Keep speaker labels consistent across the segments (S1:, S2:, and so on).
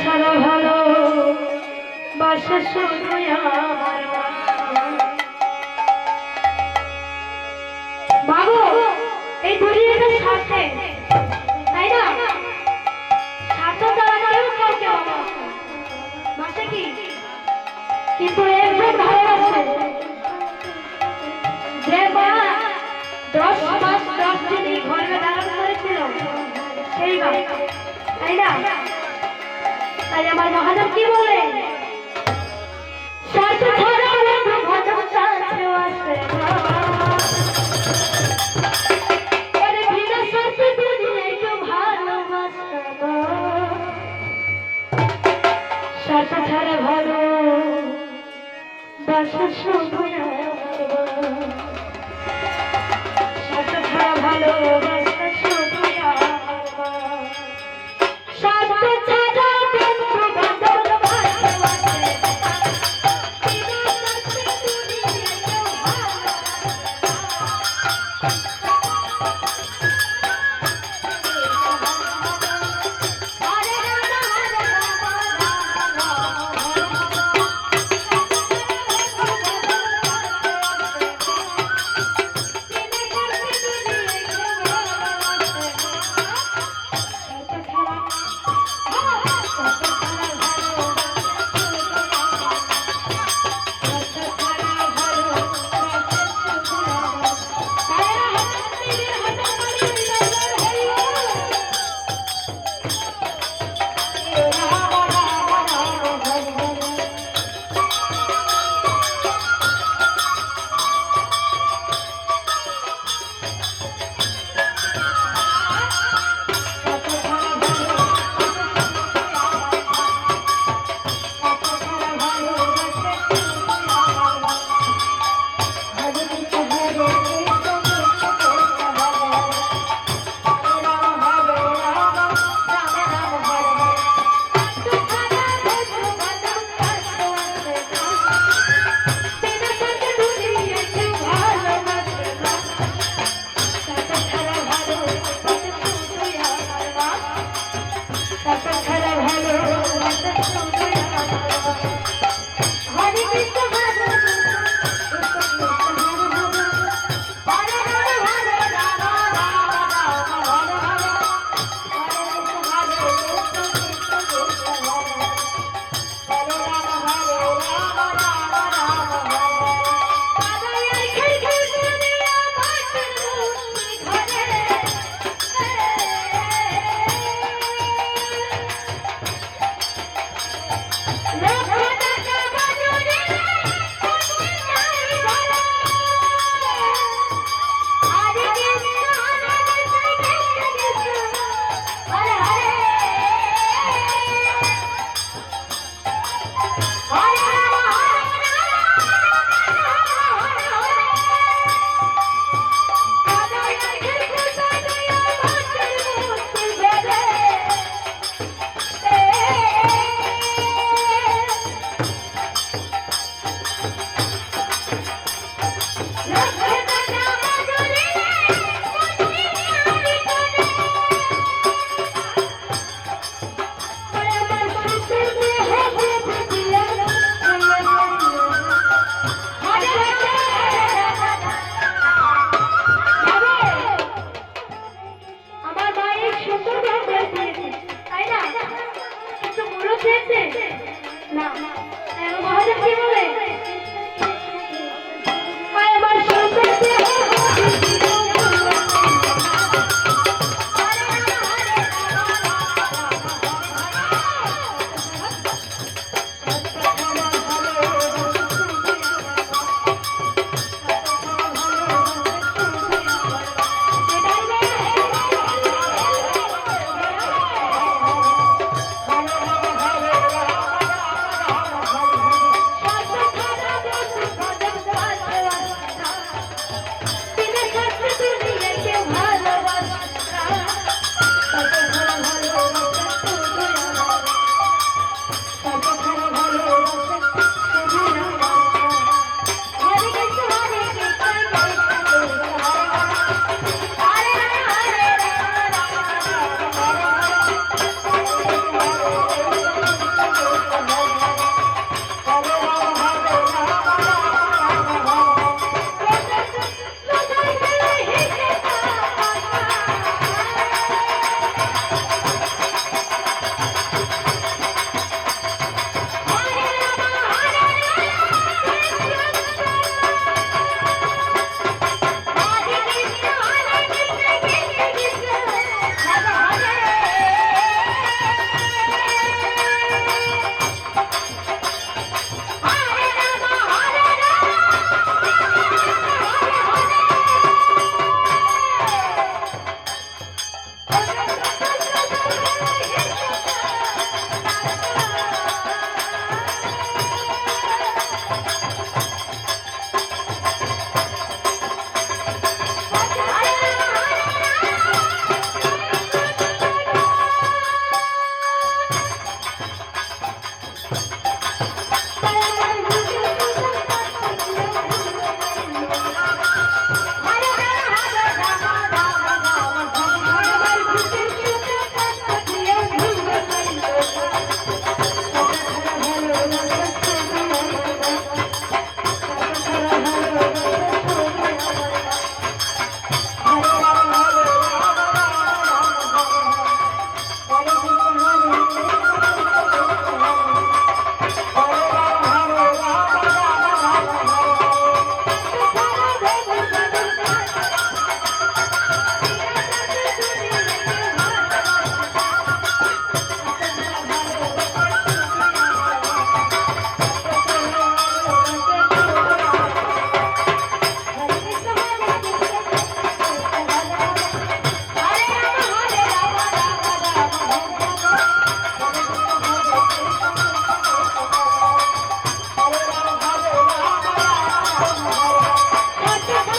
S1: ছাড়া ভালো বাসা শুধুই আমার বাবু এই দুনিয়াটা স্বার্থে কিন্তু একজন ভালোবাসে যে দশ মাস দশ দিনই ঘরে তাই না? তাই আমার মহাদেব কি বলে? বাসা শুধু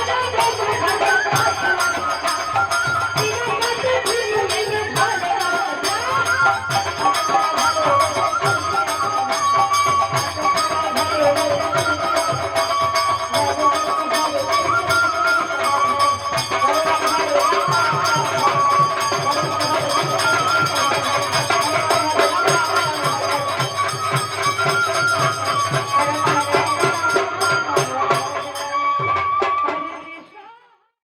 S1: Oh, my God.